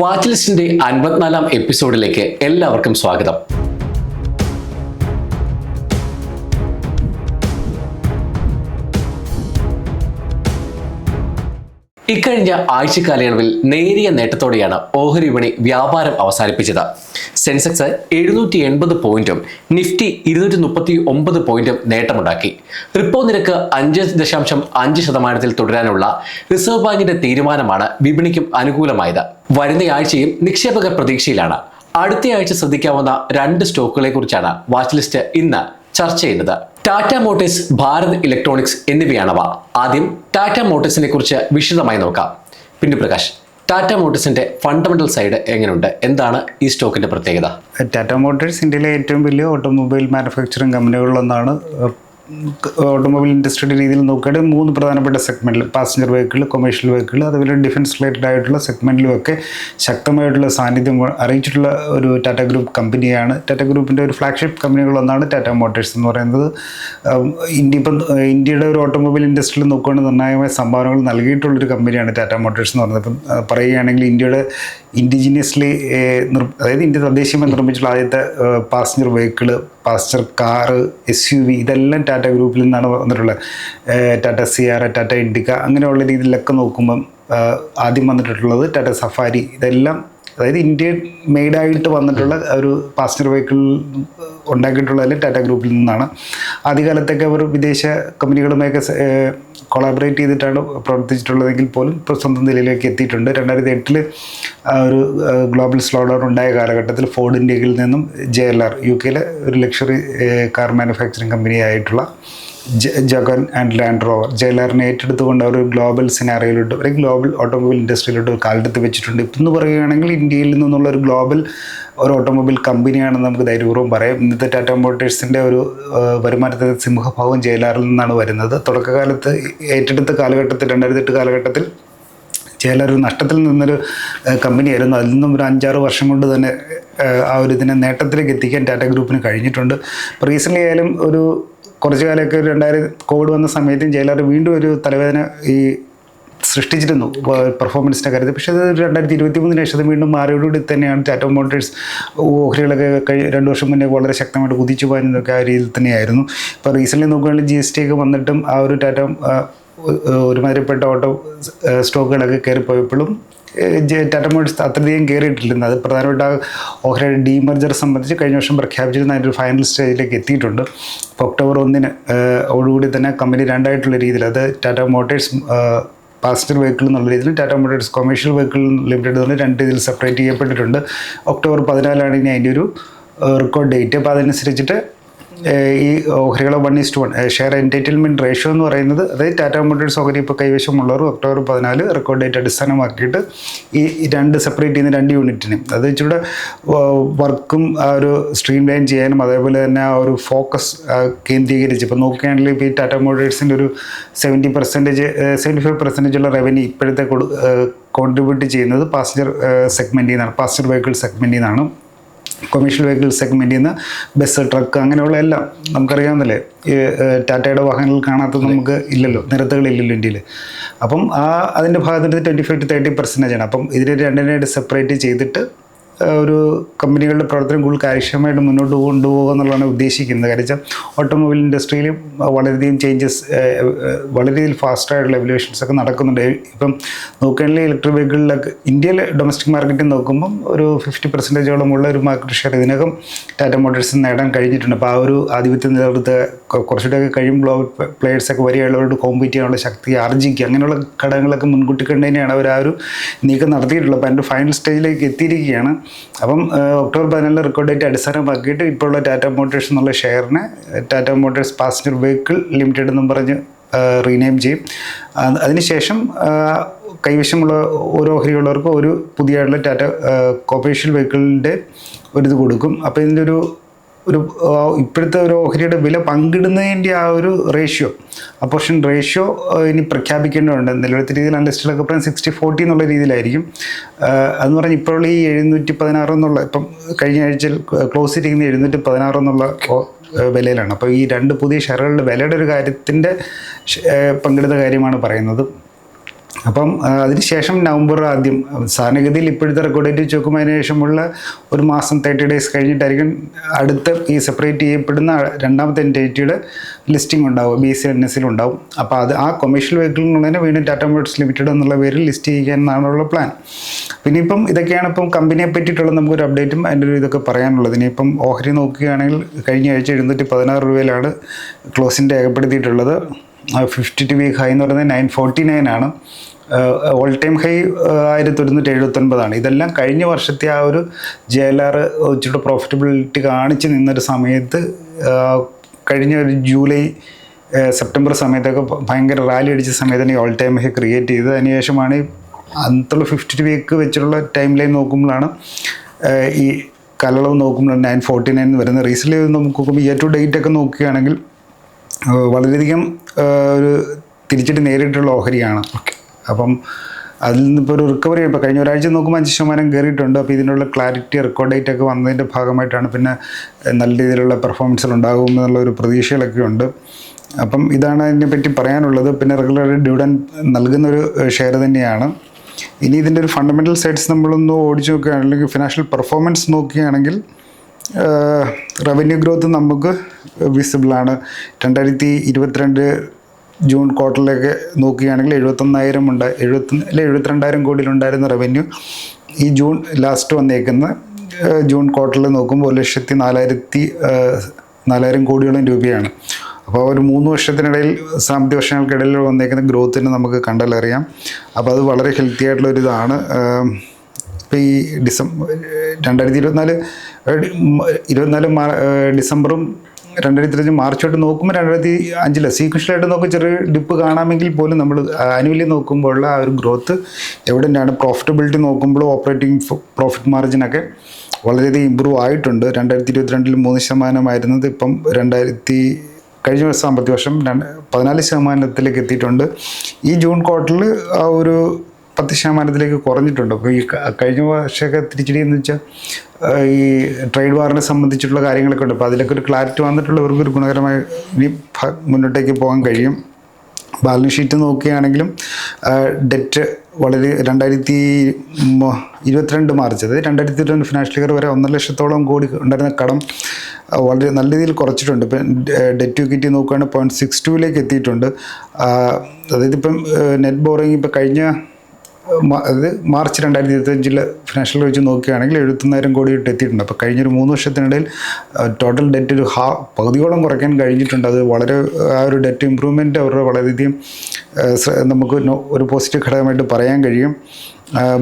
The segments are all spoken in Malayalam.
വാച്ച് ലിസ്റ്റിന്റെ അൻപത്തിനാലാം എപ്പിസോഡിലേക്ക് എല്ലാവർക്കും സ്വാഗതം. ഇക്കഴിഞ്ഞ ആഴ്ചക്കാലയളവിൽ നേരിയ നേട്ടത്തോടെയാണ് ഓഹരി വിപണി വ്യാപാരം അവസാനിപ്പിച്ചത്. സെൻസെക്സ് എഴുന്നൂറ്റി എൺപത് പോയിന്റും നിഫ്റ്റി ഇരുന്നൂറ്റി മുപ്പത്തി ഒമ്പത് പോയിന്റും നേട്ടമുണ്ടാക്കി. റിപ്പോ നിരക്ക് അഞ്ച് ദശാംശം അഞ്ച് ശതമാനത്തിൽ തുടരാനുള്ള റിസർവ് ബാങ്കിന്റെ തീരുമാനമാണ് വിപണിക്കും അനുകൂലമായത്. വരുന്ന ആഴ്ചയും നിക്ഷേപകർ പ്രതീക്ഷയിലാണ്. അടുത്തയാഴ്ച ശ്രദ്ധിക്കാവുന്ന രണ്ട് സ്റ്റോക്കുകളെ കുറിച്ചാണ് വാച്ച് ലിസ്റ്റ് ഇന്ന് ചർച്ച ചെയ്യുന്നത്. ടാറ്റ മോട്ടേഴ്സ് ഭാരത് ഇലക്ട്രോണിക്സ് എന്നിവയാണവ ആദ്യം ടാറ്റ മോട്ടേഴ്സിനെ കുറിച്ച് വിശദമായി നോക്കാം. പിന്നെ പ്രകാശ് ടാറ്റ മോട്ടോഴ്സിന്റെ ഫണ്ടമെന്റൽ സൈഡ് എങ്ങനെയുണ്ട്? എന്താണ് ഈ സ്റ്റോക്കിന്റെ പ്രത്യേകത? ടാറ്റ മോട്ടോഴ്സ് ഇന്ത്യയിലെ ഏറ്റവും വലിയ ഓട്ടോമൊബൈൽ മാനുഫാക്ചറിങ് കമ്പനികളിലൊന്നാണ് ഓട്ടോമൊബൈൽ ഇൻഡസ്ട്രിയുടെ രീതിയിൽ നോക്കുകയാണെങ്കിൽ മൂന്ന് പ്രധാനപ്പെട്ട സെഗ്മെന്റിൽ പാസഞ്ചർ വെഹിക്കിൾ കൊമേഴ്ഷ്യൽ വെഹിക്കിൾ അതുപോലെ ഡിഫൻസ് റിലേറ്റഡ് ആയിട്ടുള്ള സെഗ്മെന്റിലുമൊക്കെ ശക്തമായിട്ടുള്ള സാന്നിധ്യം അറിയിച്ചിട്ടുള്ള ഒരു ടാറ്റ ഗ്രൂപ്പ് കമ്പനിയാണ് ടാറ്റ ഗ്രൂപ്പിന്റെ ഒരു ഫ്ലാഗ്ഷിപ്പ് കമ്പനികളൊന്നാണ് ടാറ്റ മോട്ടോഴ്സ് എന്ന് പറയുന്നത്. ഇന്ത്യ ഇപ്പം ഇന്ത്യയുടെ ഒരു ഓട്ടോമൊബൈൽ ഇൻഡസ്ട്രിയിൽ നോക്കുകയാണെങ്കിൽ നിർണായകമായ സംഭാവനകൾ നൽകിയിട്ടുള്ളൊരു കമ്പനിയാണ് ടാറ്റ മോട്ടോഴ്സ് എന്ന് പറയുന്നത്. ഇപ്പം പറയുകയാണെങ്കിൽ ഇന്ത്യയുടെ ഇൻഡിജിനിയസ്ലി അതായത് ഇന്ത്യ തദ്ദേശീയമായി നിർമ്മിച്ചിട്ടുള്ള ആദ്യത്തെ passenger vehicle passenger car S U V ഇതെല്ലാം ടാറ്റ ഗ്രൂപ്പിൽ നിന്നാണ് വന്നിട്ടുള്ളത്. ടാറ്റ സിയാറ ടാറ്റ ഇൻഡിക്ക അങ്ങനെയുള്ള രീതിയിലൊക്കെ നോക്കുമ്പം ആദ്യം വന്നിട്ടുള്ളത് ടാറ്റ സഫാരി ഇതെല്ലാം അതായത് ഇന്ത്യ മെയ്ഡായിട്ട് വന്നിട്ടുള്ള ഒരു പാസഞ്ചർ വെഹിക്കിൾ ഉണ്ടാക്കിയിട്ടുള്ളതിൽ ടാറ്റ ഗ്രൂപ്പിൽ നിന്നാണ്. ആദ്യകാലത്തൊക്കെ അവർ വിദേശ കമ്പനികളുമായൊക്കെ കൊളാബറേറ്റ് ചെയ്തിട്ടാണ് പ്രവർത്തിച്ചിട്ടുള്ളതെങ്കിൽ പോലും ഇപ്പോൾ സ്വന്തം നിലയിലേക്ക് എത്തിയിട്ടുണ്ട്. രണ്ടായിരത്തി എട്ടിൽ ഒരു ഗ്ലോബൽ സ്ലോ ഡൗൺ ഉണ്ടായ കാലഘട്ടത്തിൽ ഫോർഡ് ഇന്ത്യയിൽ നിന്നും ജെ എൽ ആർ യു കെയിലെ ഒരു ലക്ഷറി കാർ മാനുഫാക്ചറിങ് കമ്പനിയായിട്ടുള്ള ജഗൻ ആൻഡ് ലാൻഡ് റോവർ ജയലറിനെ ഏറ്റെടുത്തുകൊണ്ട് അവർ ഗ്ലോബൽ സിനാറിയിലോട്ട് ഒരു ഗ്ലോബൽ ഓട്ടോമൊബൈൽ ഇൻഡസ്ട്രിയിലോട്ട് കാലെടുത്ത് വെച്ചിട്ടുണ്ട്. ഇപ്പം എന്ന് പറയുകയാണെങ്കിൽ ഇന്ത്യയിൽ നിന്നുള്ള ഒരു ഗ്ലോബൽ ഒരു ഓട്ടോമൊബൈൽ കമ്പനിയാണെന്ന് നമുക്ക് ധൈര്യപൂർവം പറയാം. ഇന്നത്തെ ടാറ്റ മോട്ടേഴ്സിന്റെ ഒരു വരുമാനത്തിന്റെ സിംഹഭാവം ജയലാറിൽ നിന്നാണ് വരുന്നത്. തുടക്കകാലത്ത് ഏറ്റെടുത്ത കാലഘട്ടത്തിൽ രണ്ടായിരത്തി എട്ട് കാലഘട്ടത്തിൽ ഒരു നഷ്ടത്തിൽ നിന്നൊരു കമ്പനിയായിരുന്നു. അതിൽ നിന്നും ഒരു അഞ്ചാറ് വർഷം കൊണ്ട് തന്നെ ആ ഒരു ഇതിനെ നേട്ടത്തിലേക്ക് എത്തിക്കാൻ ടാറ്റ ഗ്രൂപ്പിന് കഴിഞ്ഞിട്ടുണ്ട്. ഇപ്പോൾ റീസെന്റ്ലി ആയാലും ഒരു കുറച്ച് കാലമൊക്കെ ഒരു രണ്ടായിരം കോവിഡ് വന്ന സമയത്തും ജയിലർ വീണ്ടും ഒരു തലവേദന ഈ സൃഷ്ടിച്ചിരുന്നു പെർഫോമൻസിന്റെ കാര്യത്തിൽ. പക്ഷേ അത് രണ്ടായിരത്തി ഇരുപത്തി മൂന്നിന് ശേഷം വീണ്ടും മാറിയോടുകൂടി തന്നെയാണ് ടാറ്റോ മോട്ടോഴ്സ് ഓഹരികളൊക്കെ കഴി രണ്ട് വർഷം മുന്നേ വളരെ ശക്തമായിട്ട് കുതിച്ചു പോകാനൊക്കെ ആ രീതിയിൽ തന്നെയായിരുന്നു. ഇപ്പോൾ റീസെന്റ്ലി നോക്കുകയാണെങ്കിൽ ജി എസ് ടി ഒക്കെ വന്നിട്ടും ആ ഒരു ടാറ്റോ ഒരുമാതിരിപ്പെട്ട ഓട്ടോ സ്റ്റോക്കുകളൊക്കെ കയറിപ്പോയപ്പോഴും ഏഹ് ജെ- ടാറ്റ മോട്ടോഴ്സ് അത്രയധികം കയറിയിട്ടില്ലെന്ന് അത് പ്രധാനപ്പെട്ട ആ ഓഹരിയുടെ ഡീമർജർ സംബന്ധിച്ച് കഴിഞ്ഞ വർഷം പ്രഖ്യാപിച്ചിരുന്ന അതിന്റെ ഫൈനൽ സ്റ്റേജിലേക്ക് എത്തിയിട്ടുണ്ട്. ഇപ്പോൾ ഒക്ടോബർ ഒന്നിന് ഓടുകൂടി തന്നെ കമ്പനി രണ്ടായിട്ടുള്ള രീതിയിൽ അത് ടാറ്റ മോട്ടേഴ്സ് പാസഞ്ചർ വെഹിക്കിൾ എന്നുള്ള രീതിയിൽ Tata Motors commercial vehicle limited എന്നുള്ള രണ്ട് രീതിയിൽ സെപ്പറേറ്റ് ചെയ്യപ്പെട്ടിട്ടുണ്ട്. ഒക്ടോബർ പതിനാലാണ് ഇനി അതിന്റെ ഒരു റെക്കോർഡ് ഡേറ്റ് അപ്പോൾ അതനുസരിച്ചിട്ട് ഈ ഓഹരികളെ one is to one share entitlement ratio എന്ന് പറയുന്നത് അതായത് ടാറ്റ മോട്ടോഴ്സ് ഓഹരി ഇപ്പോൾ കൈവശമുള്ളവർ ഒക്ടോബർ പതിനാല് റെക്കോർഡ് ഡേറ്റ് അടിസ്ഥാനമാക്കിയിട്ട് ഈ രണ്ട് സെപ്പറേറ്റ് ചെയ്യുന്ന രണ്ട് യൂണിറ്റിനും അത് വെച്ചിവിടെ വർക്കും ആ ഒരു സ്ട്രീം ലൈൻ ചെയ്യാനും അതേപോലെ തന്നെ ആ ഒരു ഫോക്കസ് കേന്ദ്രീകരിച്ച്. ഇപ്പോൾ നോക്കുകയാണെങ്കിൽ ഇപ്പോൾ ഈ ടാറ്റ മോട്ടോഴ്സിന്റെ ഒരു seventy percentage seventy five percentage ഉള്ള റവന്യൂ ഇപ്പോഴത്തെ കോൺട്രിബ്യൂട്ട് ചെയ്യുന്നത് പാസഞ്ചർ സെഗ്മെന്റിൽ നിന്നാണ് പാസഞ്ചർ വെഹിക്കിൾ സെഗ്മെന്റിൽ നിന്നാണ്. കൊമേഴ്ഷ്യൽ വെഹിക്കിൾ സെഗ്മെന്റിൽ നിന്ന് ബസ് ട്രക്ക് അങ്ങനെയുള്ള എല്ലാം നമുക്കറിയാവുന്നല്ലേ ഈ ടാറ്റയുടെ വാഹനങ്ങൾ കാണാത്ത നമുക്ക് ഇല്ലല്ലോ നിരത്തുകളില്ലല്ലോ ഇന്ത്യയിൽ അപ്പം ആ അതിന്റെ ഭാഗത്തിന്റെ twenty five to thirty percentage ആണ്. അപ്പം ഇതിനെ രണ്ടിനായിട്ട് സെപ്പറേറ്റ് ചെയ്തിട്ട് ഒരു കമ്പനികളുടെ പ്രവർത്തനം കൂടുതൽ കാര്യക്ഷമമായിട്ട് മുന്നോട്ട് കൊണ്ടുപോകുക എന്നുള്ളതാണ് ഉദ്ദേശിക്കുന്നത്. കാരണം ഓട്ടോമൊബൈൽ ഇൻഡസ്ട്രിയിൽ വളരെയധികം ചേഞ്ചസ് വളരെയധികം ഫാസ്റ്റായിട്ടുള്ള എവല്യൂഷൻസ് ഒക്കെ നടക്കുന്നുണ്ട്. ഇപ്പം നോക്കുകയാണെങ്കിൽ ഇലക്ട്രിക് വെഹിക്കിളിലൊക്കെ ഇന്ത്യയിലെ ഡൊമസ്റ്റിക് മാർക്കറ്റിൽ നോക്കുമ്പം ഒരു ഫിഫ്റ്റി പെർസെന്റേജോളം ഉള്ള ഒരു മാർക്കറ്റ് ഷെയർ ഇതിനകം ടാറ്റ മോട്ടോഴ്സ് നേടാൻ കഴിഞ്ഞിട്ടുണ്ട്. അപ്പോൾ ആ ഒരു ആധിപത്യം നിലനിർത്തുക കുറച്ചുകൂടെയൊക്കെ കഴിയുമ്പോൾ പ്ലേയേഴ്സൊക്കെ വരികയുള്ളവരോട് കോമ്പീറ്റ് ചെയ്യാനുള്ള ശക്തി ആർജിക്കുക അങ്ങനെയുള്ള ഘടകങ്ങളൊക്കെ മുൻകൂട്ടി കണ്ടു തന്നെയാണ് അവർ ആ ഒരു നീക്കം നടത്തിയിട്ടുള്ളത്. അപ്പോൾ അതിന്റെ ഫൈനൽ സ്റ്റേജിലേക്ക് എത്തിയിരിക്കുകയാണ്. അപ്പം ഒക്ടോബർ പതിനാലിന് റെക്കോർഡ് ഡേറ്റ് അടിസ്ഥാനമാക്കിയിട്ട് ഇപ്പോഴുള്ള ടാറ്റ മോട്ടോഴ്സ് എന്നുള്ള ഷെയറിനെ Tata Motors passenger vehicle limited എന്നും പറഞ്ഞ് റീനെയിം ചെയ്യും. അത് അതിനുശേഷം കൈവശമുള്ള ഓരോ ഓഹരിയുള്ളവർക്കും ഒരു പുതിയ ടാറ്റ കോപ്പറേഷൻ വെഹിക്കിളിന്റെ ഒരു ഇത് കൊടുക്കും. അപ്പോൾ ഇതിന്റെ ഒരു ഒരു ഇപ്പോഴത്തെ ഒരു ഓഹരിയുടെ വില പങ്കിടുന്നതിന്റെ ആ ഒരു റേഷ്യോ അപ്പോർഷൻ റേഷ്യോ ഇനി പ്രഖ്യാപിക്കേണ്ടതുണ്ട്. നിലവിലത്തെ രീതിയിൽ അനലിസ്റ്റുകളൊക്കെ പറയാൻ സിക്സ്റ്റി ഫോർട്ടി എന്നുള്ള രീതിയിലായിരിക്കും. അതെന്ന് പറഞ്ഞാൽ ഇപ്പോഴുള്ള ഈ എഴുന്നൂറ്റി പതിനാറ് എന്നുള്ള ഇപ്പം കഴിഞ്ഞ ആഴ്ചയിൽ ക്ലോസ് ചെയ്തിരിക്കുന്ന എഴുന്നൂറ്റി പതിനാറ് എന്നുള്ള വിലയിലാണ്. അപ്പോൾ ഈ രണ്ട് പുതിയ ഷെയറുകളുടെ വിലയുടെ ഒരു കാര്യത്തിന്റെ പങ്കിടുന്ന കാര്യമാണ് പറയുന്നത്. അപ്പം അതിനുശേഷം നവംബർ ആദ്യം സാധാരണഗതിയിൽ ഇപ്പോഴത്തെ റെക്കോർഡ് ഡേറ്റ് വെച്ച് നോക്കുമ്പോൾ അതിന് ശേഷമുള്ള ഒരു മാസം തേർട്ടി ഡേയ്സ് കഴിഞ്ഞിട്ടായിരിക്കും അടുത്ത ഈ സെപ്പറേറ്റ് ചെയ്യപ്പെടുന്ന രണ്ടാമത്തെ എന്റൈറ്റിയുടെ ലിസ്റ്റിംഗ് ഉണ്ടാവും ബി സി എൻ എസിൽ ഉണ്ടാവും. അപ്പോൾ അത് ആ കൊമേഴ്ഷ്യൽ വെഹിക്കിളിനുള്ളതിനെ വീണ്ടും ടാറ്റ മോട്ടോർസ് ലിമിറ്റഡ് എന്നുള്ള പേരിൽ ലിസ്റ്റ് ചെയ്യാനാണുള്ള പ്ലാൻ പിന്നെ ഇപ്പം ഇതൊക്കെയാണ് ഇപ്പം കമ്പനിയെ പറ്റിയിട്ടുള്ള നമുക്കൊരു അപ്ഡേറ്റും അതിന്റെ ഒരു ഇതൊക്കെ പറയാനുള്ളത്. ഇനിയിപ്പം ഓഹരി നോക്കുകയാണെങ്കിൽ കഴിഞ്ഞ ആഴ്ച എഴുന്നൂറ്റി പതിനാറ് രൂപയിലാണ് ക്ലോസിന്റെ രേഖപ്പെടുത്തിയിട്ടുള്ളത്. ഫിഫ്റ്റി ടു വീക്ക് ഹൈ എന്ന് പറയുന്നത് നയൻ ഫോർട്ടി നയൻ ആണ്. ഓൾ ടൈം ഹൈ ആയിരത്തി ഒരുന്നൂറ്റി എഴുപത്തൊൻപതാണ്. ഇതെല്ലാം കഴിഞ്ഞ വർഷത്തെ ആ ഒരു ജെ എൽ ആർ വെച്ചിട്ട് പ്രോഫിറ്റബിലിറ്റി കാണിച്ച് നിന്നൊരു സമയത്ത് കഴിഞ്ഞ ഒരു ജൂലൈ സെപ്റ്റംബർ സമയത്തൊക്കെ ഭയങ്കര റാലി അടിച്ച സമയത്ത് ഈ ഓൾ ടൈം ഹൈ ക്രിയേറ്റ് ചെയ്തത്. അതിനുശേഷമാണ് അന്നത്തുള്ള ഫിഫ്റ്റി ടു വീക്ക് വെച്ചിട്ടുള്ള ടൈം ലൈൻ നോക്കുമ്പോഴാണ് ഈ കലളവ് നോക്കുമ്പോൾ നയൻ ഫോർട്ടി നയൻ വരുന്നത്. റീസെന്റ് നമുക്ക് നോക്കുമ്പോൾ ഇയർ ടു ഡേറ്റ് ഒക്കെ നോക്കുകയാണെങ്കിൽ വളരെയധികം ഒരു തിരിച്ചിട്ട് നേരിട്ടുള്ള ഓഹരിയാണ്. അപ്പം അതിൽ നിന്നിപ്പോൾ ഒരു റിക്കവറി ഇപ്പോൾ കഴിഞ്ഞ ഒരാഴ്ച നോക്കുമ്പോൾ അഞ്ച് ശതമാനം കയറിയിട്ടുണ്ട് അപ്പോൾ ഇതിനുള്ള ക്ലാരിറ്റി റെക്കോർഡ് ഡേറ്റ് ഒക്കെ വന്നതിന്റെ ഭാഗമായിട്ടാണ് പിന്നെ നല്ല രീതിയിലുള്ള പെർഫോമൻസുകൾ ഉണ്ടാകും എന്നുള്ള ഒരു പ്രതീക്ഷകളൊക്കെ ഉണ്ട്. അപ്പം ഇതാണ് അതിനെ പറ്റി പറയാനുള്ളത്. പിന്നെ റെഗുലർ ഡിവിഡൻ നൽകുന്നൊരു ഷെയർ തന്നെയാണ്. ഇനി ഇതിന്റെ ഒരു ഫണ്ടമെന്റൽ സൈഡ്സ് നമ്മളൊന്ന് ഓടിച്ചു നോക്കുകയാണെങ്കിൽ അല്ലെങ്കിൽ ഫിനാൻഷ്യൽ പെർഫോമൻസ് നോക്കുകയാണെങ്കിൽ റവന്യൂ ഗ്രോത്ത് നമുക്ക് വിസിബിളാണ് രണ്ടായിരത്തി ഇരുപത്തിരണ്ട് ജൂൺ ക്വാർട്ടറിലേക്ക് നോക്കുകയാണെങ്കിൽ എഴുപത്തൊന്നായിരം ഉണ്ട്. എഴുപത്തി അല്ലെ എഴുപത്തിരണ്ടായിരം കോടിയിലുണ്ടായിരുന്ന റവന്യൂ ഈ ജൂൺ ലാസ്റ്റ് വന്നേക്കുന്ന ജൂൺ ക്വാർട്ടറിൽ നോക്കുമ്പോൾ ഒരു ലക്ഷത്തി നാലായിരത്തി നാലായിരം കോടിയോളം രൂപയാണ്. അപ്പോൾ ഒരു മൂന്ന് വർഷത്തിനിടയിൽ സാമ്പത്തിക വർഷങ്ങൾക്കിടയിൽ വന്നേക്കുന്ന ഗ്രോത്തിന് നമുക്ക് കണ്ടാലറിയാം. അപ്പോൾ അത് വളരെ ഹെൽത്തി ആയിട്ടുള്ള ഒരു ഇതാണ് ഇപ്പോൾ ഈ ഡിസംബർ രണ്ടായിരത്തി ഇരുപത്തിനാല് ഇരുപത്തിനാല് ഡിസംബറും രണ്ടായിരത്തി ഇരുപത്തി മാർച്ചോട്ട് നോക്കുമ്പോൾ രണ്ടായിരത്തി അഞ്ചിൽ സീക്വൻഷ്യലായിട്ട് നോക്കുമ്പോൾ ചെറിയ ഡിപ്പ് കാണാമെങ്കിൽ പോലും നമ്മൾ ആനുവലി നോക്കുമ്പോഴുള്ള ആ ഒരു ഗ്രോത്ത് എവിടെയാണ് പ്രോഫിറ്റബിലിറ്റി നോക്കുമ്പോഴും ഓപ്പറേറ്റിംഗ് പ്രോഫിറ്റ് മാർജിനൊക്കെ വളരെയധികം ഇമ്പ്രൂവ് ആയിട്ടുണ്ട്. രണ്ടായിരത്തി ഇരുപത്തിരണ്ടിൽ മൂന്ന് ശതമാനമായിരുന്നത് ഇപ്പം രണ്ടായിരത്തി കഴിഞ്ഞ വർഷം സാമ്പത്തിക വർഷം രണ്ട് പതിനാല് ശതമാനത്തിലേക്ക് എത്തിയിട്ടുണ്ട്. ഈ ജൂൺ ക്വാർട്ടറിൽ ആ ഒരു പത്ത് ശതമാനത്തിലേക്ക് കുറഞ്ഞിട്ടുണ്ട്. അപ്പോൾ ഈ കഴിഞ്ഞ വർഷമൊക്കെ തിരിച്ചടി എന്ന് വെച്ചാൽ ഈ ട്രേഡ് വാറിനെ സംബന്ധിച്ചിട്ടുള്ള കാര്യങ്ങളൊക്കെ ഉണ്ട്. അപ്പോൾ അതിലൊക്കെ ഒരു ക്ലാരിറ്റി വന്നിട്ടുള്ളവർക്ക് ഒരു ഗുണകരമായി ഇനി മുന്നോട്ടേക്ക് പോകാൻ കഴിയും. ബാലൻസ് ഷീറ്റ് നോക്കുകയാണെങ്കിലും ഡെറ്റ് വളരെ രണ്ടായിരത്തി ഇരുപത്തിരണ്ട് മാർച്ച് അതായത് രണ്ടായിരത്തി ഇരുപത്തിരണ്ട് ഫിനാൻഷ്യൽ ഇയർ വരെ ഒന്നര ലക്ഷത്തോളം കോടി ഉണ്ടായിരുന്ന കടം വളരെ നല്ല രീതിയിൽ കുറച്ചിട്ടുണ്ട്. ഇപ്പം ഡെറ്റ് ഇക്വിറ്റി നോക്കുകയാണെങ്കിൽ പോയിന്റ് സിക്സ് ടുവിലേക്ക് എത്തിയിട്ടുണ്ട്. അതായത് ഇപ്പം നെറ്റ് ബോറിങ് ഇപ്പം കഴിഞ്ഞ അത് മാർച്ച് രണ്ടായിരത്തി ഇരുപത്തഞ്ചിൽ ഫിനാൻഷ്യൽ വെച്ച് നോക്കുകയാണെങ്കിൽ എഴുപത്തൊന്നായിരം കോടി എത്തിയിട്ടുണ്ട്. അപ്പോൾ കഴിഞ്ഞൊരു മൂന്ന് വർഷത്തിനിടയിൽ ടോട്ടൽ ഡെറ്റ് ഒരു ഹാ പകുതിയോളം കുറയ്ക്കാൻ കഴിഞ്ഞിട്ടുണ്ട്. അത് വളരെ ആ ഒരു ഡെറ്റ് ഇമ്പ്രൂവ്മെന്റ് അവരുടെ വളരെയധികം നമുക്ക് ഒരു പോസിറ്റീവ് ഘടകമായിട്ട് പറയാൻ കഴിയും.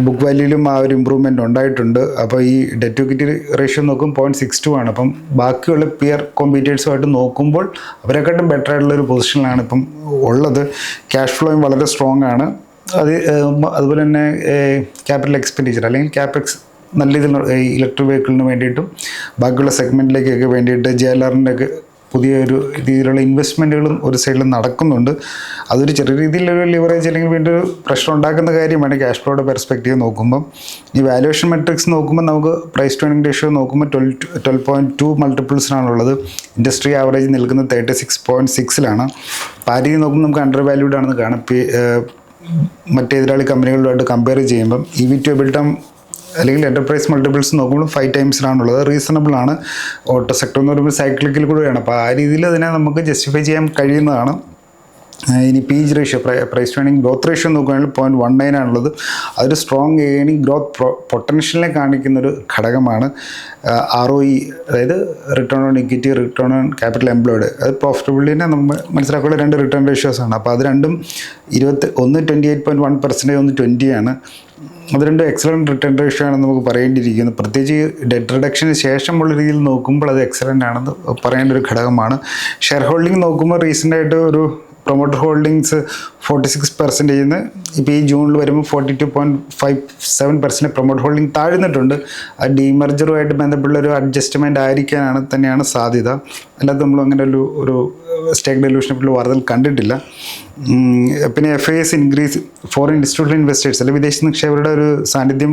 ബുക്ക് വാല്യൂലും ആ ഒരു ഇമ്പ്രൂവ്മെന്റ് ഉണ്ടായിട്ടുണ്ട്. അപ്പോൾ ഈ ഡെറ്റ് ഇക്വിറ്റി റേഷ്യോ നോക്കും പോയിന്റ് സിക്സ് ടു ആണ്. അപ്പം ബാക്കിയുള്ള പിയർ കോമ്പീറ്റേഴ്സുമായിട്ട് നോക്കുമ്പോൾ അവരെക്കാട്ടും ബെറ്റർ ആയിട്ടുള്ള ഒരു പൊസിഷനിലാണ് ഇപ്പം ഉള്ളത്. ക്യാഷ് ഫ്ലോയും വളരെ സ്ട്രോങ് ആണ്. അത് അതുപോലെ തന്നെ ക്യാപിറ്റൽ എക്സ്പെൻഡിച്ചർ അല്ലെങ്കിൽ ക്യാപെക്സ് നല്ല രീതിയിൽ ഇലക്ട്രിക് വെഹിക്കിളിന് വേണ്ടിയിട്ടും ബാക്കിയുള്ള സെഗ്മെന്റിലേക്കൊക്കെ വേണ്ടിയിട്ട് ജെ എൽ ആറിന്റെ ഒക്കെ പുതിയൊരു രീതിയിലുള്ള ഇൻവെസ്റ്റ്മെന്റുകളും ഒരു സൈഡിൽ നടക്കുന്നുണ്ട്. അതൊരു ചെറിയ രീതിയിലൊരു ലിവറേജ് അല്ലെങ്കിൽ വീണ്ടും ഒരു പ്രശ്നം ഉണ്ടാക്കുന്ന കാര്യമാണ് ക്യാഷ് ഫ്ലോയുടെ പെർസ്പെക്റ്റീവ് നോക്കുമ്പം. ഈ വാലുവേഷൻ മെട്രിക്സ് നോക്കുമ്പോൾ നമുക്ക് പ്രൈസ് ടു ഏണിംഗ് റേഷ്യോ നോക്കുമ്പോൾ ട്വൽവ് ട്വൽവ് പോയിന്റ് ടു മൾട്ടിപ്പിൾസിനാണുള്ളത് ഇൻഡസ്ട്രി ആവറേജ് നിൽക്കുന്നത് തേർട്ടി സിക്സ് പോയിന്റ് സിക്സിലാണ് രീതി നോക്കുമ്പോൾ നമുക്ക് അണ്ടർ വാല്യൂഡ് ആണെന്ന് കാണാം. ഇപ്പോൾ ഈ, ഏഹ്, മറ്റ് എതിരാളി കമ്പനികളുമായിട്ട് കമ്പയർ ചെയ്യുമ്പം ഇ വി ടു എബിൾട്ടം അല്ലെങ്കിൽ എന്റർപ്രൈസ് മൾട്ടിപ്പിൾസ് നോക്കുമ്പോൾ ഫൈവ് ടൈംസിലാണുള്ളത് റീസണബിൾ ആണ്. ഓട്ടോ സെക്ടർ എന്ന് പറയുമ്പോൾ സൈക്ലിക്കൽ കൂടെയാണ്. അപ്പോൾ ആ രീതിയിൽ അതിനെ നമുക്ക് ജസ്റ്റിഫൈ ചെയ്യാൻ കഴിയുന്നതാണ്. ഇനി P G ratio price earning growth ratio നോക്കുകയാണെങ്കിൽ പോയിന്റ് വൺ നയൻ ആണുള്ളത്. അതൊരു സ്ട്രോങ് ഏണിംഗ് ഗ്രോത്ത് പൊട്ടൻഷ്യലിനെ കാണിക്കുന്ന ഒരു ഘടകമാണ് ആർ ഒ ഇ അതായത് return on equity return on capital employed അത് പ്രോഫിറ്റബിലിറ്റിനെ നമ്മൾ മനസ്സിലാക്കാനുള്ള രണ്ട് റിട്ടേൺ റേഷ്യോസ് ആണ്. അപ്പോൾ അത് രണ്ടും ഇരുപത്തി ഒന്ന് twenty eight point one percentage ഒന്ന് ട്വന്റി ആണ്. അത് രണ്ടും എക്സലന്റ് റിട്ടേൺ റേഷ്യോ ആണെന്ന് നമുക്ക് പറയേണ്ടിയിരിക്കുന്നു. പ്രത്യേകിച്ച് ഡെറ്റ് റിഡക്ഷന് ശേഷമുള്ള രീതിയിൽ നോക്കുമ്പോൾ അത് എക്സലന്റ് ആണെന്ന് പറയേണ്ട ഒരു ഘടകമാണ്. ഷെയർ ഹോൾഡിംഗ് നോക്കുമ്പോൾ റീസെന്റായിട്ട് ഒരു പ്രൊമോട്ടർ ഹോൾഡിങ്സ് ഫോർട്ടി സിക്സ് പെർസെന്റേജിന്ന് ഇപ്പോൾ ഈ ജൂണിൽ വരുമ്പോൾ forty two point five seven percent promote holding താഴ്ന്നിട്ടുണ്ട്. ആ ഡീമർജറുമായിട്ട് ബന്ധപ്പെട്ട ഒരു അഡ്ജസ്റ്റ്മെന്റ് ആയിരിക്കാനാണ് തന്നെയാണ് സാധ്യത. അല്ലാതെ നമ്മൾ അങ്ങനെ ഒരു ഒരു സ്റ്റേക്ക് ഡെലൂഷനെ പറ്റി വാർത്തകൾ കണ്ടിട്ടില്ല. പിന്നെ F I S increase foreign institutional investors അല്ലെങ്കിൽ വിദേശ നിക്ഷേപകരുടെ ഒരു സാന്നിധ്യം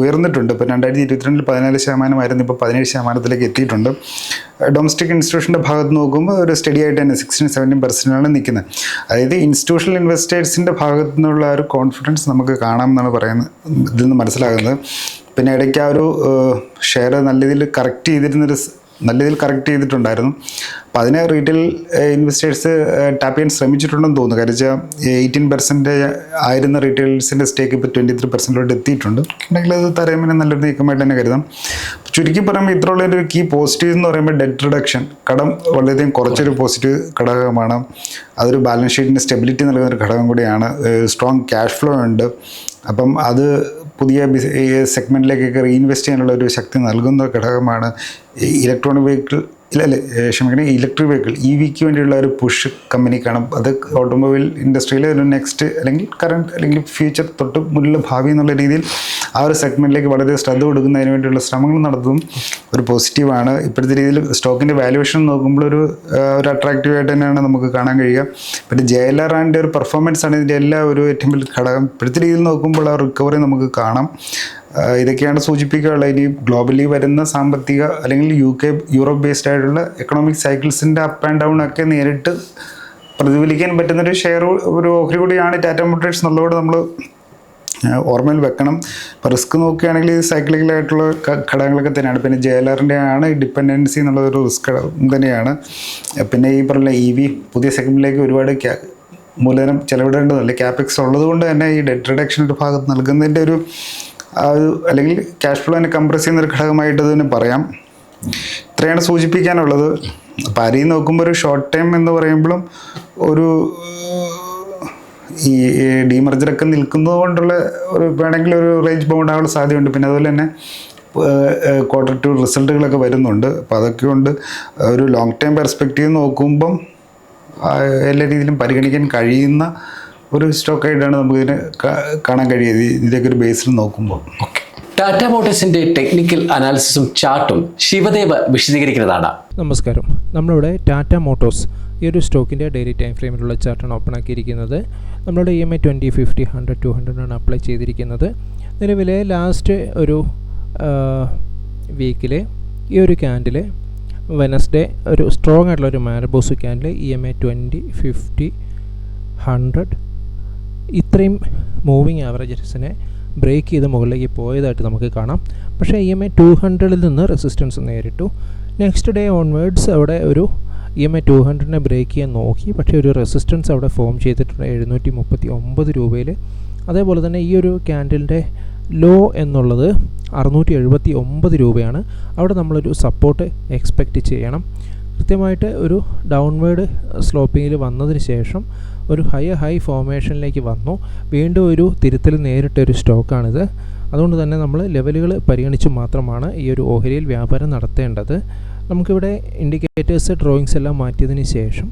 ഉയർന്നിട്ടുണ്ട്. ഇപ്പോൾ രണ്ടായിരത്തി ഇരുപത്തിരണ്ടിൽ പതിനാല് ശതമാനമായിരുന്നു ഇപ്പോൾ പതിനേഴ് ശതമാനത്തിലേക്ക് എത്തിയിട്ടുണ്ട്. ഡൊമസ്റ്റിക് ഇൻസ്റ്റിറ്റ്യൂഷന്റെ ഭാഗത്ത് നോക്കുമ്പോൾ ഒരു സ്റ്റഡി ആയിട്ട് തന്നെ സിക്സ്റ്റീൻ സെവന്റീൻ പെർസെന്റാണ് നിൽക്കുന്നത്. അതായത് ഇൻസ്റ്റിറ്റ്യൂഷണൽ ഇൻവെസ്റ്റേഴ്സിന്റെ ഭാഗത്തു നിന്നുള്ള ഒരു കോൺഫിഡൻസ് നമുക്ക് കാണാം എന്നാണ് പറയുന്നത്. ഇതിൽ നിന്ന് മനസ്സിലാകുന്നത്. പിന്നെ ഇടയ്ക്ക് ആ ഒരു ഷെയർ നല്ല രീതിയിൽ കറക്റ്റ് ചെയ്തിരുന്നൊരു നല്ല രീതിയിൽ കറക്റ്റ് ചെയ്തിട്ടുണ്ടായിരുന്നു. അപ്പോൾ അതിനെ റീറ്റെയിൽ ഇൻവെസ്റ്റേഴ്സ് ടാപ്പ് ചെയ്യാൻ ശ്രമിച്ചിട്ടുണ്ടെന്ന് തോന്നുന്നു. കാര്യം വെച്ചാൽ എയ്റ്റീൻ പെർസെന്റ് ആയിരുന്ന റീറ്റെയിൽസിന്റെ സ്റ്റേക്ക് ഇപ്പോൾ ട്വന്റി ത്രീ പെർസെന്റിലോട്ട് എത്തിയിട്ടുണ്ട്. ഉണ്ടെങ്കിൽ അത് തരയുമ്പോൾ നല്ലൊരു നീക്കമായിട്ട് തന്നെ കരുതാം. ചുരുക്കി പറയുമ്പോൾ ഇത്രയുള്ള ഒരു കീ പോസിറ്റീവ് എന്ന് പറയുമ്പോൾ ഡെറ്റ് റിഡക്ഷൻ കടം വളരെയധികം കുറച്ചൊരു പോസിറ്റീവ് ഘടകമാണ്. അതൊരു ബാലൻസ് ഷീറ്റിന്റെ സ്റ്റെബിലിറ്റി നൽകുന്ന ഒരു ഘടകം കൂടിയാണ്. സ്ട്രോങ് ക്യാഷ് ഫ്ലോ ഉണ്ട്. അപ്പം അത് പുതിയ സെഗ്മെന്റിലേക്കൊക്കെ റീഇൻവെസ്റ്റ് ചെയ്യാനുള്ള ഒരു ശക്തി നൽകുന്ന ഘടകമാണ് ഇലക്ട്രോണിക് വെഹിക്കിൾ ഇല്ല അല്ല ക്ഷമിക്കണം ഇലക്ട്രിക് വെഹിക്കിൾ ഇ വിക്ക് വേണ്ടിയുള്ള ഒരു പുഷ് കമ്പനി കാണും അത് ഓട്ടോമൊബൈൽ ഇൻഡസ്ട്രിയിലെ ഒരു നെക്സ്റ്റ് അല്ലെങ്കിൽ കറണ്ട് അല്ലെങ്കിൽ ഫ്യൂച്ചർ തൊട്ട് മുന്നിലുള്ള ഭാവി എന്നുള്ള രീതിയിൽ ആ ഒരു സെഗ്മെന്റിലേക്ക് വളരെ ശ്രദ്ധ കൊടുക്കുന്നതിന് വേണ്ടിയുള്ള ശ്രമങ്ങൾ നടത്തും ഒരു പോസിറ്റീവാണ് ഇപ്പോഴത്തെ രീതിയിൽ സ്റ്റോക്കിന്റെ വാല്യുവേഷൻ നോക്കുമ്പോൾ ഒരു ഒരു അട്രാക്റ്റീവ് ആയിട്ട് തന്നെയാണ് നമുക്ക് കാണാൻ കഴിയുക. പിന്നെ ജെ എൽ ആർ ആന്റെ ഒരു പെർഫോമൻസ് ആണ് ഇതിന്റെ എല്ലാ ഒരു ഏറ്റവും വലിയ ഘടകം. ഇപ്പോഴത്തെ രീതിയിൽ നോക്കുമ്പോൾ ആ റിക്കവറി നമുക്ക് കാണാം. ഇതൊക്കെയാണ് സൂചിപ്പിക്കാനുള്ളത്. ഇനി ഗ്ലോബലി വരുന്ന സാമ്പത്തിക അല്ലെങ്കിൽ യു കെ യൂറോപ്പ് ബേസ്ഡ് ആയിട്ടുള്ള എക്കണോമിക് സൈക്കിൾസിന്റെ അപ്പ് ആൻഡ് ഡൗൺ ഒക്കെ നേരിട്ട് പ്രതിഫലിക്കാൻ പറ്റുന്നൊരു ഷെയർ ഒരു ഓഹരി കൂടിയാണ് ടാറ്റ മോട്ടേഴ്സ് എന്നുള്ളതോട് നമ്മൾ ഓർമ്മയിൽ വെക്കണം. ഇപ്പോൾ റിസ്ക് നോക്കുകയാണെങ്കിൽ സൈക്ലിക്കലായിട്ടുള്ള ഘടകങ്ങളൊക്കെ തന്നെയാണ്. പിന്നെ ജെ എൽ ആറിന്റെ ആണ് ഡിപ്പെൻഡൻസി എന്നുള്ളതൊരു റിസ്ക് തന്നെയാണ്. പിന്നെ ഈ പറഞ്ഞ ഇ വി പുതിയ സെഗ്മെന്റിലേക്ക് ഒരുപാട് മൂലധനം ചെലവിടേണ്ടതല്ല ക്യാപിക്സ് ഉള്ളതുകൊണ്ട് തന്നെ ഈ ഡെറ്റ് റിഡക്ഷന്റെ ഭാഗത്ത് നൽകുന്നതിന്റെ ഒരു ആ ഒരു അല്ലെങ്കിൽ ക്യാഷ് ഫ്ലോനെ കംപ്രസ് ചെയ്യുന്ന ഒരു ഘടകമായിട്ട് തന്നെ പറയാം. ഇത്രയാണ് സൂചിപ്പിക്കാനുള്ളത്. അപ്പം അരിയിൽ നോക്കുമ്പോൾ ഒരു ഷോർട്ട് ടൈം എന്ന് പറയുമ്പോഴും ഒരു ഈ ഡീമർജറൊക്കെ നിൽക്കുന്നത് കൊണ്ടുള്ള ഒരു വേണമെങ്കിൽ ഒരു റേഞ്ച് ബൗണ്ട് സാധ്യതയുണ്ട്. പിന്നെ അതുപോലെ തന്നെ ക്വാർട്ടർ ടു റിസൾട്ടുകളൊക്കെ വരുന്നുണ്ട്. അപ്പോൾ അതൊക്കെ കൊണ്ട് ഒരു ലോങ് ടൈം പെർസ്പെക്റ്റീവ് നോക്കുമ്പം എല്ലാ രീതിയിലും പരിഗണിക്കാൻ കഴിയുന്ന ഒരു സ്റ്റോക്ക് ആയിട്ടാണ് നമുക്കിതിനെ ഇതിനെ കാണാൻ കഴിയുന്നത്. ഇതിന്റെയൊക്കെ ഒരു ബേസിൽ നോക്കുമ്പോൾ. ഓക്കെ ടാറ്റ മോട്ടോഴ്സിന്റെ ടെക്നിക്കൽ അനാലിസിസും ചാർട്ടും ശിവദേവ് വിശദീകരിക്കുന്നതാണ്. നമസ്കാരം. നമ്മളിവിടെ ടാറ്റ മോട്ടോഴ്സ് ഈ ഒരു സ്റ്റോക്കിന്റെ ഡെയിലി ടൈം ഫ്രെയിമിലുള്ള ചാർട്ടാണ് ഓപ്പൺ ആക്കിയിരിക്കുന്നത്. നമ്മളുടെ E M I twenty fifty hundred two hundred ആണ് അപ്ലൈ ചെയ്തിരിക്കുന്നത്. നിലവിലെ ലാസ്റ്റ് ഒരു വീക്കിൽ ഈ ഒരു ക്യാൻഡിൽ വെനസ്ഡേ ഒരു സ്ട്രോങ് ആയിട്ടുള്ള ഒരു marubozu candle E M I twenty fifty hundred ഇത്രയും മൂവിങ് ആവറേജസിനെ ബ്രേക്ക് ചെയ്ത് മുകളിലേക്ക് പോയതായിട്ട് നമുക്ക് കാണാം. പക്ഷേ ഇ എം ഐ ടു ഹൺഡ്രഡിൽ നിന്ന് റെസിസ്റ്റൻസ് നേരിട്ടു. നെക്സ്റ്റ് ഡേ ഓൺവേഡ്സ് അവിടെ ഒരു ഇ എം ഐ ടു ഹൺഡ്രഡിനെ ബ്രേക്ക് ചെയ്യാൻ നോക്കി. പക്ഷേ ഒരു റെസിസ്റ്റൻസ് അവിടെ ഫോം ചെയ്തിട്ടുണ്ട് എഴുന്നൂറ്റി മുപ്പത്തി ഒമ്പത് രൂപയിൽ അതേപോലെ തന്നെ ഈ ഒരു ക്യാൻഡിലിന്റെ ലോ എന്നുള്ളത് അറുന്നൂറ്റി എഴുപത്തി ഒമ്പത് രൂപയാണ്. അവിടെ നമ്മളൊരു സപ്പോർട്ട് എക്സ്പെക്റ്റ് ചെയ്യണം. കൃത്യമായിട്ട് ഒരു ഡൗൺവേർഡ് സ്ലോപ്പിങ്ങിൽ വന്നതിന് ശേഷം ഒരു ഹൈ ഹൈ ഫോർമേഷനിലേക്ക് വന്നു. വീണ്ടും ഒരു തിരുത്തൽ നേരിട്ട ഒരു സ്റ്റോക്കാണിത് അതുകൊണ്ട് തന്നെ നമ്മൾ ലെവലുകൾ പരിഗണിച്ച് മാത്രമാണ് ഈ ഒരു ഓഹരിയിൽ വ്യാപാരം നടത്തേണ്ടത്. നമുക്കിവിടെ ഇൻഡിക്കേറ്റേഴ്സ് ഡ്രോയിങ്സ് എല്ലാം മാറ്റിയതിന് ശേഷം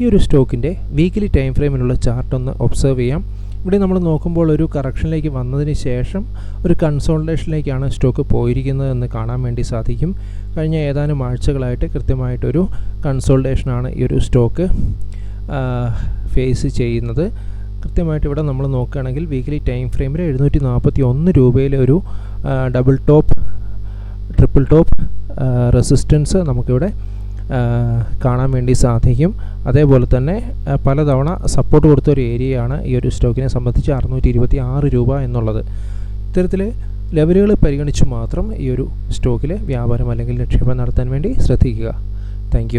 ഈ ഒരു സ്റ്റോക്കിന്റെ വീക്കിലി ടൈം ഫ്രെയിമിലുള്ള ചാർട്ടൊന്ന് ഒബ്സർവ് ചെയ്യാം. ഇവിടെ നമ്മൾ നോക്കുമ്പോൾ ഒരു കറക്ഷനിലേക്ക് വന്നതിന് ശേഷം ഒരു കൺസോൾട്ടേഷനിലേക്കാണ് സ്റ്റോക്ക് പോയിരിക്കുന്നത് എന്ന് കാണാൻ വേണ്ടി സാധിക്കും. കഴിഞ്ഞ ഏതാനും ആഴ്ചകളായിട്ട് കൃത്യമായിട്ടൊരു കൺസോൾട്ടേഷനാണ് ഈ ഒരു സ്റ്റോക്ക് ഫേസ് ചെയ്യുന്നത്. കൃത്യമായിട്ട് ഇവിടെ നമ്മൾ നോക്കുകയാണെങ്കിൽ വീക്കിലി ടൈം ഫ്രെയിമിൽ എഴുന്നൂറ്റി നാൽപ്പത്തി ഒന്ന് രൂപയിലെ ഒരു double top triple top resistance നമുക്കിവിടെ കാണാൻ വേണ്ടി സാധിക്കും. അതേപോലെ തന്നെ പലതവണ സപ്പോർട്ട് കൊടുത്ത ഒരു ഏരിയയാണ് ഈ ഒരു സ്റ്റോക്കിനെ സംബന്ധിച്ച് അറുന്നൂറ്റി ഇരുപത്തി ആറ് രൂപ എന്നുള്ളത്. ഇത്തരത്തിൽ ലെവലുകൾ പരിഗണിച്ച് മാത്രം ഈ ഒരു സ്റ്റോക്കിൽ വ്യാപാരം അല്ലെങ്കിൽ നിക്ഷേപം നടത്താൻ വേണ്ടി ശ്രദ്ധിക്കുക. താങ്ക്